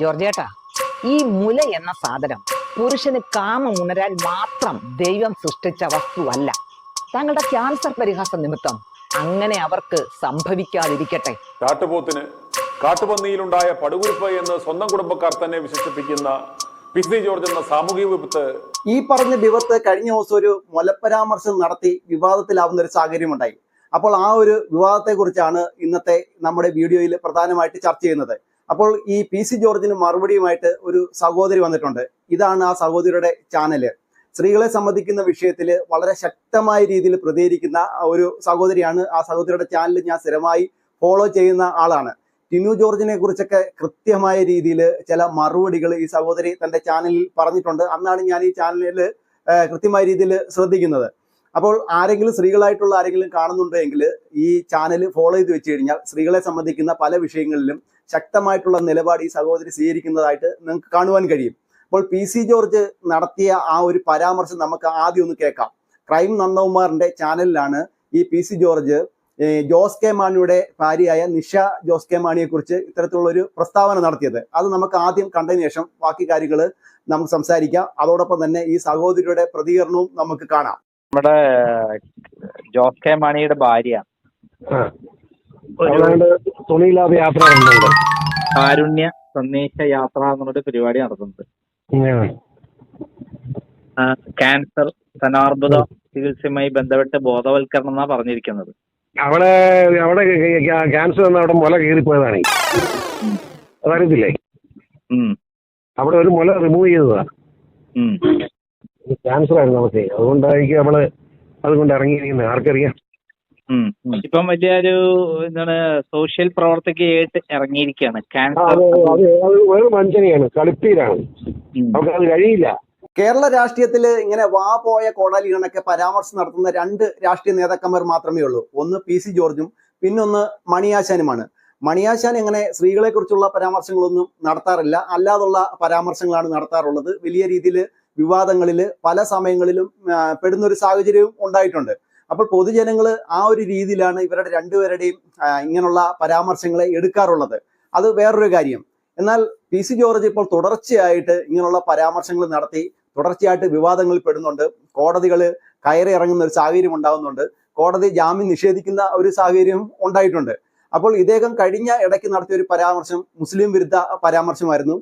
ജോർജേട്ടാ ഈ മുല എന്ന സാധനം പുരുഷന് കാമം ഉണരാൻ മാത്രം ദൈവം സൃഷ്ടിച്ച വസ്തുവല്ല. താങ്കളുടെ ക്യാൻസർ പരിഹാസ നിമിത്തം അങ്ങനെ അവർക്ക് സംഭവിക്കാതിരിക്കട്ടെ. കാട്ടുപോത്തിന് കാട്ടുപന്നിയിലുണ്ടായ പടുകുരുപ്പ് എന്ന് സ്വന്തം കുടുംബക്കാർ തന്നെ വിശേഷിപ്പിക്കുന്ന പിസി ജോർജ് എന്ന സാമൂഹിക വിപത്ത്. ഈ പറഞ്ഞ വിപത്ത് കഴിഞ്ഞ ദിവസം ഒരു മുലപ്പരാമർശം നടത്തി വിവാദത്തിലാവുന്ന ഒരു സാഹചര്യം ഉണ്ടായി അപ്പോൾ ആ ഒരു വിവാദത്തെ കുറിച്ചാണ് ഇന്നത്തെ നമ്മുടെ വീഡിയോയിൽ പ്രധാനമായിട്ട് ചർച്ച ചെയ്യുന്നത്. അപ്പോൾ ഈ പി സി ജോർജിന് മറുപടിയുമായിട്ട് ഒരു സഹോദരി വന്നിട്ടുണ്ട്. ഇതാണ് ആ സഹോദരിയുടെ ചാനൽ സ്ത്രീകളെ സംബന്ധിക്കുന്ന വിഷയത്തിൽ വളരെ ശക്തമായ രീതിയിൽ പ്രതികരിക്കുന്ന ഒരു സഹോദരിയാണ് ആ സഹോദരിയുടെ ചാനൽ ഞാൻ സ്ഥിരമായി ഫോളോ ചെയ്യുന്ന ആളാണ്. ടിനു ജോർജിനെ കുറിച്ചൊക്കെ കൃത്യമായ രീതിയിൽ ചില മറുപടികൾ ഈ സഹോദരി തന്റെ ചാനലിൽ പറഞ്ഞിട്ടുണ്ട്. അന്നാണ് ഞാൻ ഈ ചാനലിൽ കൃത്യമായ രീതിയിൽ ശ്രദ്ധിക്കുന്നത്. അപ്പോൾ ആരെങ്കിലും സ്ത്രീകളായിട്ടുള്ള ആരെങ്കിലും കാണുന്നുണ്ടെങ്കിൽ ഈ ചാനൽ ഫോളോ ചെയ്ത് വെച്ച് കഴിഞ്ഞാൽ സ്ത്രീകളെ സംബന്ധിക്കുന്ന പല വിഷയങ്ങളിലും ശക്തമായിട്ടുള്ള നിലപാട് ഈ സഹോദരി സ്വീകരിക്കുന്നതായിട്ട് നിങ്ങൾക്ക് കാണുവാൻ കഴിയും. അപ്പോൾ പി സി ജോർജ് നടത്തിയ ആ ഒരു പരാമർശം നമുക്ക് ആദ്യം ഒന്ന് കേൾക്കാം. ക്രൈം നന്ദകുമാറിന്റെ ചാനലിലാണ് ഈ P C George Jose K മാണിയുടെ ഭാര്യയായ നിഷ ജോസ് കെ മാണിയെ കുറിച്ച് ഇത്തരത്തിലുള്ള ഒരു പ്രസ്താവന നടത്തിയത്. അത് നമുക്ക് ആദ്യം കണ്ടതിന് ശേഷം ബാക്കി കാര്യങ്ങൾ നമുക്ക് സംസാരിക്കാം. അതോടൊപ്പം തന്നെ ഈ സഹോദരിയുടെ പ്രതികരണവും നമുക്ക് കാണാം. നമ്മുടെ ജോസ് കെ മാണിയുടെ ഭാര്യ. ആ. ഒരു അവളാണ്ട് തുണിയില്ലാതെ യാത്ര നടന്നുണ്ട് കാരുണ്യ സന്ദേശ യാത്ര എന്നൊരു പരിപാടി നടത്തുന്നത് ക്യാൻസർ ധനാർബുദ ചികിത്സയുമായി ബന്ധപ്പെട്ട് ബോധവൽക്കരണം എന്നാ പറഞ്ഞിരിക്കുന്നത്. അവിടെ അവിടെ ക്യാൻസർ എന്ന അവിടെ മുല കീറിപ്പോയതാണ്. അതറിയത്തില്ലേ? അവിടെ ഒരു മുല റിമൂവ് ചെയ്തതാ. ക്യാൻസർ ആയിരുന്നു നമുക്ക് അതുകൊണ്ടായിരിക്കും അവൾ അതുകൊണ്ട് ഇറങ്ങിയിരിക്കുന്നത്. ആർക്കറിയാം. ഇപ്പം വലിയൊരു എന്താണ് സോഷ്യൽ പ്രവർത്തകയായിട്ട് ഇറങ്ങിയിരിക്കുകയാണ് ക്യാൻസർ വഞ്ചനയാണ് കളിപ്പീരാണ്. ഉം. നമുക്ക് അത് കഴിയില്ല. കേരള രാഷ്ട്രീയത്തിൽ ഇങ്ങനെ വാ പോയ കോടാലി കണക്കെ പരാമർശം നടത്തുന്ന രണ്ട് രാഷ്ട്രീയ നേതാക്കന്മാർ മാത്രമേ ഉള്ളൂ. ഒന്ന് പി സി ജോർജും പിന്നൊന്ന് മണിയാശാനുമാണ്. മണിയാശാൻ ഇങ്ങനെ സ്ത്രീകളെ കുറിച്ചുള്ള പരാമർശങ്ങളൊന്നും നടത്താറില്ല. അല്ലാതുള്ള പരാമർശങ്ങളാണ് നടത്താറുള്ളത്. വലിയ രീതിയിൽ വിവാദങ്ങളിൽ പല സമയങ്ങളിലും പെടുന്നൊരു പെടുന്ന ഒരു സാഹചര്യവും ഉണ്ടായിട്ടുണ്ട്. അപ്പോൾ പൊതുജനങ്ങൾ ആ ഒരു രീതിയിലാണ് ഇവരുടെ രണ്ടുപേരുടെയും ഇങ്ങനെയുള്ള പരാമർശങ്ങളെ എടുക്കാറുള്ളത്. അത് വേറൊരു കാര്യം. എന്നാൽ പി സി ജോർജ് ഇപ്പോൾ തുടർച്ചയായിട്ട് ഇങ്ങനെയുള്ള പരാമർശങ്ങൾ നടത്തി തുടർച്ചയായിട്ട് വിവാദങ്ങളിൽ പെടുന്നുണ്ട്. കോടതികൾ കയറി ഇറങ്ങുന്ന ഒരു സാഹചര്യം ഉണ്ടാകുന്നുണ്ട് കോടതി ജാമ്യം നിഷേധിക്കുന്ന ഒരു സാഹചര്യം ഉണ്ടായിട്ടുണ്ട്. അപ്പോൾ ഇദ്ദേഹം കഴിഞ്ഞ ഇടയ്ക്ക് നടത്തിയ ഒരു പരാമർശം മുസ്ലിം വിരുദ്ധ പരാമർശമായിരുന്നു.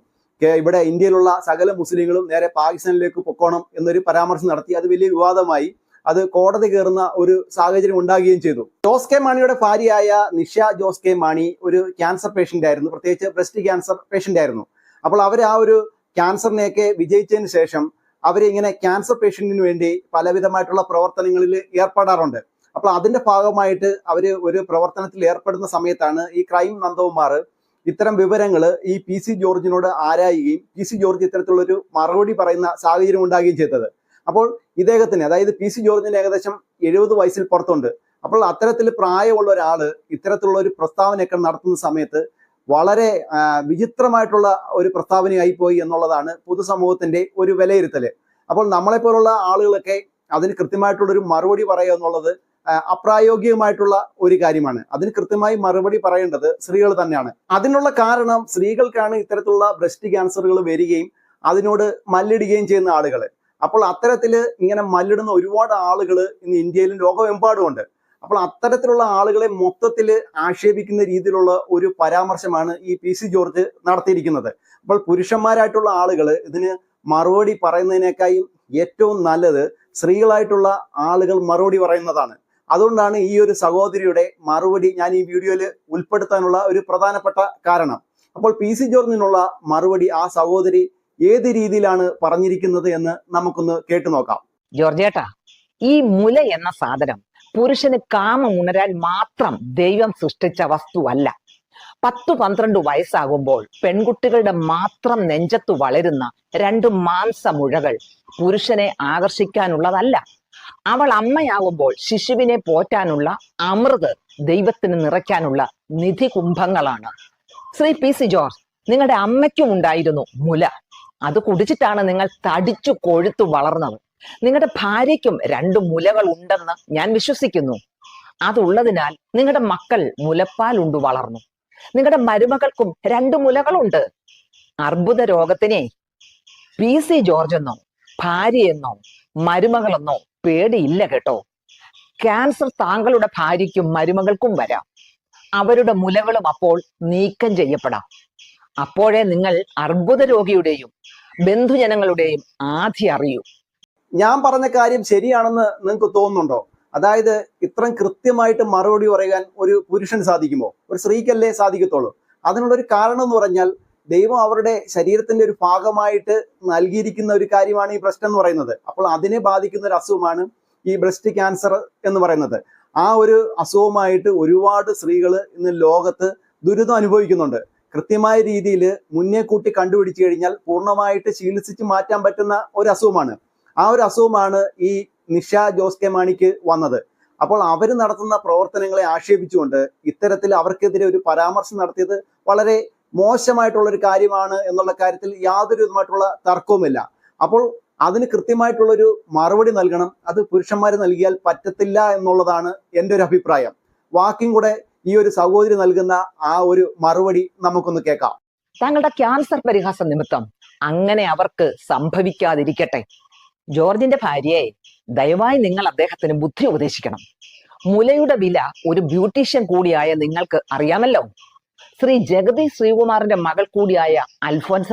ഇവിടെ ഇന്ത്യയിലുള്ള സകല മുസ്ലിങ്ങളും നേരെ പാകിസ്ഥാനിലേക്ക് പൊക്കോണം എന്നൊരു പരാമർശം നടത്തി. അത് വലിയ വിവാദമായി. അത് കോടതി കയറുന്ന ഒരു സാഹചര്യം ഉണ്ടാകുകയും ചെയ്തു. ജോസ് കെ മാണിയുടെ ഭാര്യയായ നിഷ ജോസ് കെ മാണി ഒരു ക്യാൻസർ പേഷ്യന്റ് ആയിരുന്നു. പ്രത്യേകിച്ച് ബ്രസ്റ്റ് ക്യാൻസർ പേഷ്യന്റ് ആയിരുന്നു. അപ്പോൾ അവർ ആ ഒരു ക്യാൻസറിനെയൊക്കെ വിജയിച്ചതിന് ശേഷം അവർ ഇങ്ങനെ ക്യാൻസർ പേഷ്യന്റിന് വേണ്ടി പലവിധമായിട്ടുള്ള പ്രവർത്തനങ്ങളിൽ ഏർപ്പെടാറുണ്ട്. അപ്പോൾ അതിന്റെ ഭാഗമായിട്ട് അവർ ഒരു പ്രവർത്തനത്തിൽ ഏർപ്പെടുന്ന സമയത്താണ് ഈ ക്രൈം നന്ദകുമാർ ഇത്തരം വിവരങ്ങൾ ഈ പി സി ജോർജിനോട് ആരായുകയും പി സി ജോർജ് ഇത്തരത്തിലുള്ളൊരു മറുപടി പറയുന്ന സാഹചര്യം ഉണ്ടാകുകയും ചെയ്തത്. അപ്പോൾ ഇദ്ദേഹത്തിന് അതായത് പി സി ജോർജിന് ഏകദേശം എഴുപത് വയസ്സിൽ പുറത്തുണ്ട്. അപ്പോൾ അത്തരത്തിൽ പ്രായമുള്ള ഒരാൾ ഇത്തരത്തിലുള്ള ഒരു പ്രസ്താവനയൊക്കെ നടത്തുന്ന സമയത്ത് വളരെ വിചിത്രമായിട്ടുള്ള ഒരു പ്രസ്താവനയായി പോയി എന്നുള്ളതാണ് പൊതുസമൂഹത്തിന്റെ ഒരു വിലയിരുത്തൽ അപ്പോൾ നമ്മളെ പോലുള്ള ആളുകളൊക്കെ അതിന് കൃത്യമായിട്ടുള്ള ഒരു മറുപടി പറയുക എന്നുള്ളത് അപ്രായോഗികമായിട്ടുള്ള ഒരു കാര്യമാണ്. അതിന് കൃത്യമായി മറുപടി പറയേണ്ടത് സ്ത്രീകൾ തന്നെയാണ്. അതിനുള്ള കാരണം സ്ത്രീകൾക്കാണ് ഇത്തരത്തിലുള്ള ബ്രസ്റ്റ് ക്യാൻസറുകൾ വരികയും അതിനോട് മല്ലിടുകയും ചെയ്യുന്ന ആളുകൾ അപ്പോൾ അത്തരത്തിൽ ഇങ്ങനെ മല്ലിടുന്ന ഒരുപാട് ആളുകൾ ഇന്ന് ഇന്ത്യയിലും ലോകമെമ്പാടും ഉണ്ട് അപ്പോൾ അത്തരത്തിലുള്ള ആളുകളെ മൊത്തത്തിൽ ആക്ഷേപിക്കുന്ന രീതിയിലുള്ള ഒരു പരാമർശമാണ് ഈ പി സി ജോർജ് നടത്തിയിരിക്കുന്നത്. അപ്പോൾ പുരുഷന്മാരായിട്ടുള്ള ആളുകൾ ഇതിന് മറുപടി പറയുന്നതിനേക്കായും ഏറ്റവും നല്ലത് സ്ത്രീകളായിട്ടുള്ള ആളുകൾ മറുപടി പറയുന്നതാണ്. അതുകൊണ്ടാണ് ഈ ഒരു സഹോദരിയുടെ മറുപടി ഞാൻ ഈ വീഡിയോയിൽ ഉൾപ്പെടുത്താനുള്ള ഒരു പ്രധാനപ്പെട്ട കാരണം. അപ്പോൾ പി സി ജോർജിനുള്ള മറുപടി ആ സഹോദരി ഏത് രീതിയിലാണ് പറഞ്ഞിരിക്കുന്നത് എന്ന് നമുക്കൊന്ന് കേട്ടു നോക്കാം. ജോർജേട്ടാ ഈ മുല എന്ന സാധനം പുരുഷന് കാമം ഉണരാൻ മാത്രം ദൈവം സൃഷ്ടിച്ച വസ്തുവല്ല. പത്തു പന്ത്രണ്ട് വയസ്സാകുമ്പോൾ പെൺകുട്ടികളുടെ മാത്രം നെഞ്ചത്തു വളരുന്ന രണ്ട് മാംസമുഴകൾ പുരുഷനെ ആകർഷിക്കാനുള്ളതല്ല. അവൾ അമ്മയാകുമ്പോൾ ശിശുവിനെ പോറ്റാനുള്ള അമൃത് ദൈവത്തിന് നിറയ്ക്കാനുള്ള നിധി കുംഭങ്ങളാണ് ശ്രീ പി സി ജോർജ് നിങ്ങളുടെ അമ്മയ്ക്കും ഉണ്ടായിരുന്നു മുല. അത് കുടിച്ചിട്ടാണ് നിങ്ങൾ തടിച്ചു കൊഴുത്തു വളർന്നത്. നിങ്ങളുടെ ഭാര്യയ്ക്കും രണ്ട് മുലകൾ ഉണ്ടെന്ന് ഞാൻ വിശ്വസിക്കുന്നു. അതുള്ളതിനാൽ നിങ്ങളുടെ മക്കൾ മുലപ്പാൽ ഉണ്ടു വളർന്നു. നിങ്ങളുടെ മരുമകൾക്കും രണ്ട് മുലകളുണ്ട്. അർബുദ രോഗത്തിനെ പി സി ജോർജ് എന്നോ ഭാര്യയെന്നോ മരുമകളെന്നോ പേടിയില്ല കേട്ടോ. ക്യാൻസർ താങ്കളുടെ ഭാര്യയ്ക്കും മരുമകൾക്കും വരാം. അവരുടെ മുലകളും അപ്പോൾ നീക്കം ചെയ്യപ്പെടാം. അപ്പോഴേ നിങ്ങൾ അർബുദ രോഗിയുടെയും ബന്ധുജനങ്ങളുടെയും ആധി അറിയൂ. ഞാൻ പറഞ്ഞ കാര്യം ശരിയാണെന്ന് നിങ്ങൾക്ക് തോന്നുന്നുണ്ടോ? അതായത് ഇത്രയും കൃത്യമായിട്ട് മറുപടി പറയാൻ ഒരു പുരുഷൻ സാധിക്കുമോ? ഒരു സ്ത്രീക്കല്ലേ സാധിക്കത്തുള്ളൂ. അതിനുള്ളൊരു കാരണം എന്ന് പറഞ്ഞാൽ ദൈവം അവരുടെ ശരീരത്തിന്റെ ഒരു ഭാഗമായിട്ട് നൽകിയിരിക്കുന്ന ഒരു കാര്യമാണ് ഈ പ്രശ്നം എന്ന് പറയുന്നത്. അപ്പോൾ അതിനെ ബാധിക്കുന്ന ഒരു അസുഖമാണ് ഈ ബ്രസ്റ്റ് ക്യാൻസർ എന്ന് പറയുന്നത്. ആ ഒരു അസുഖമായിട്ട് ഒരുപാട് സ്ത്രീകൾ ഇന്ന് ലോകത്ത് ദുരിതം അനുഭവിക്കുന്നുണ്ട്. കൃത്യമായ രീതിയിൽ മുന്നേ കൂട്ടി കണ്ടുപിടിച്ചു കഴിഞ്ഞാൽ പൂർണമായിട്ട് ചികിത്സിച്ച് മാറ്റാൻ പറ്റുന്ന ഒരു അസുഖമാണ് ആ ഒരു അസുഖമാണ് ഈ നിഷ ജോസ് കെ മാണിക്ക് വന്നത്. അപ്പോൾ അവർ നടത്തുന്ന പ്രവർത്തനങ്ങളെ ആക്ഷേപിച്ചുകൊണ്ട് ഇത്തരത്തിൽ അവർക്കെതിരെ ഒരു പരാമർശം നടത്തിയത് വളരെ മോശമായിട്ടുള്ള ഒരു കാര്യമാണ് എന്നുള്ള കാര്യത്തിൽ യാതൊരു വിധമായിട്ടുള്ള തർക്കവുമില്ല. അപ്പോൾ അതിന് കൃത്യമായിട്ടുള്ളൊരു മറുപടി നൽകണം. അത് പുരുഷന്മാർ നൽകിയാൽ പറ്റത്തില്ല എന്നുള്ളതാണ് എന്റെ ഒരു അഭിപ്രായം. വാക്കും കൂടെ ഈ ഒരു സഹോദരി നൽകുന്ന ആ ഒരു മറുപടി നമുക്കൊന്ന് കേൾക്കാം. താങ്കളുടെ ക്യാൻസർ പരിഹാസ നിമിത്തം അങ്ങനെ അവർക്ക് സംഭവിക്കാതിരിക്കട്ടെ. ജോർജിന്റെ ഭാര്യയെ ദയവായി നിങ്ങൾ അദ്ദേഹത്തിന് ബുദ്ധി ഉപദേശിക്കണം. മുലയുടെ വില ഒരു ബ്യൂട്ടീഷ്യൻ കൂടിയായ നിങ്ങൾക്ക് അറിയാമല്ലോ. ശ്രീ ജഗതി ശ്രീകുമാറിന്റെ മകൾ കൂടിയായ അൽഫോൻസ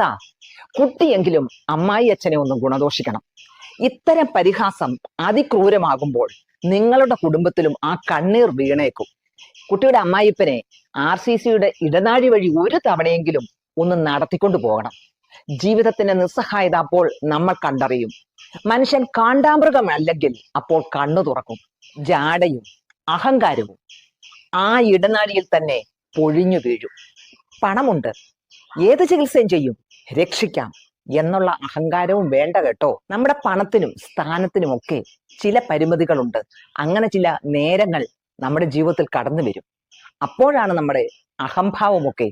കുട്ടിയെങ്കിലും അമ്മായി അച്ഛനെ ഒന്ന് ഗുണദോഷിക്കണം. ഇത്തരം പരിഹാസം അതിക്രൂരമാകുമ്പോൾ നിങ്ങളുടെ കുടുംബത്തിലും ആ കണ്ണീർ വീണേക്കും. കുട്ടിയുടെ അമ്മായിപ്പനെ ആർ സി സിയുടെ ഇടനാഴി വഴി ഒരു തവണയെങ്കിലും ഒന്ന് നടത്തിക്കൊണ്ടു പോകണം. ജീവിതത്തിന്റെ നിസ്സഹായത അപ്പോൾ നമ്മൾ കണ്ടറിയും. മനുഷ്യൻ കാണ്ടാമൃഗമല്ലെങ്കിൽ അപ്പോൾ കണ്ണു തുറക്കും. ജാടയും അഹങ്കാരവും ആ ഇടനാഴിയിൽ തന്നെ പൊഴിഞ്ഞു വീഴും. പണമുണ്ട്. ഏത് ചികിത്സയും ചെയ്യും. രക്ഷിക്കാം എന്നുള്ള അഹങ്കാരവും വേണ്ട കേട്ടോ. നമ്മുടെ പണത്തിനും സ്ഥാനത്തിനും ഒക്കെ ചില പരിമിതികളുണ്ട്. അങ്ങനെ ചില നേരങ്ങൾ നമ്മുടെ ജീവിതത്തിൽ കടന്നു വരും. അപ്പോഴാണ് നമ്മുടെ അഹംഭാവമൊക്കെ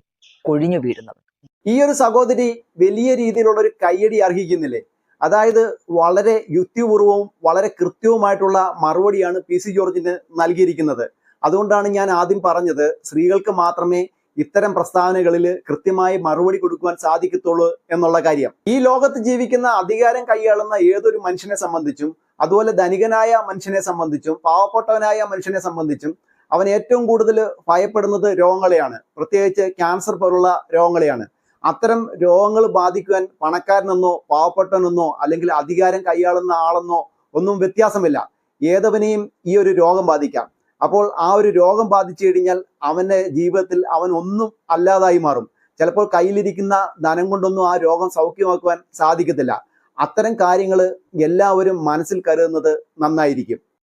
കൊഴിഞ്ഞു വീഴുന്നത്. ഈ ഒരു സഹോദരി വലിയ രീതിയിലുള്ള ഒരു കയ്യടി അർഹിക്കുന്നില്ലേ? അതായത് വളരെ യുക്തിപൂർവവും വളരെ കൃത്യവുമായിട്ടുള്ള മറുപടിയാണ് പി സി ജോർജിന് നൽകിയിരിക്കുന്നത്. അതുകൊണ്ടാണ് ഞാൻ ആദ്യം പറഞ്ഞത് സ്ത്രീകൾക്ക് മാത്രമേ ഇത്തരം പ്രസ്താവനകളിൽ കൃത്യമായി മറുപടി കൊടുക്കുവാൻ സാധിക്കത്തുള്ളൂ എന്നുള്ള കാര്യം. ഈ ലോകത്ത് ജീവിക്കുന്ന അധികാരം കൈയാളുന്ന ഏതൊരു മനുഷ്യനെ സംബന്ധിച്ചും അതുപോലെ ധനികനായ മനുഷ്യനെ സംബന്ധിച്ചും പാവപ്പെട്ടവനായ മനുഷ്യനെ സംബന്ധിച്ചും അവൻ ഏറ്റവും കൂടുതൽ ഭയപ്പെടുന്നത് രോഗങ്ങളെയാണ്. പ്രത്യേകിച്ച് ക്യാൻസർ പോലുള്ള രോഗങ്ങളെയാണ്. അത്തരം രോഗങ്ങൾ ബാധിക്കുവാൻ പണക്കാരനെന്നോ പാവപ്പെട്ടവനെന്നോ അല്ലെങ്കിൽ അധികാരം കൈയാളുന്ന ആളെന്നോ ഒന്നും വ്യത്യാസമില്ല. ഏതവനെയും ഈ ഒരു രോഗം ബാധിക്കാം. അപ്പോൾ ആ ഒരു രോഗം ബാധിച്ചു കഴിഞ്ഞാൽ അവന്റെ ജീവിതത്തിൽ അവൻ ഒന്നും അല്ലാതായി മാറും. ചിലപ്പോൾ കയ്യിലിരിക്കുന്ന ധനം കൊണ്ടൊന്നും ആ രോഗം സൗഖ്യമാക്കുവാൻ സാധിക്കത്തില്ല. അത്തരം കാര്യങ്ങൾ എല്ലാവരും മനസ്സിൽ കരുതുന്നത് നന്നായിരിക്കും.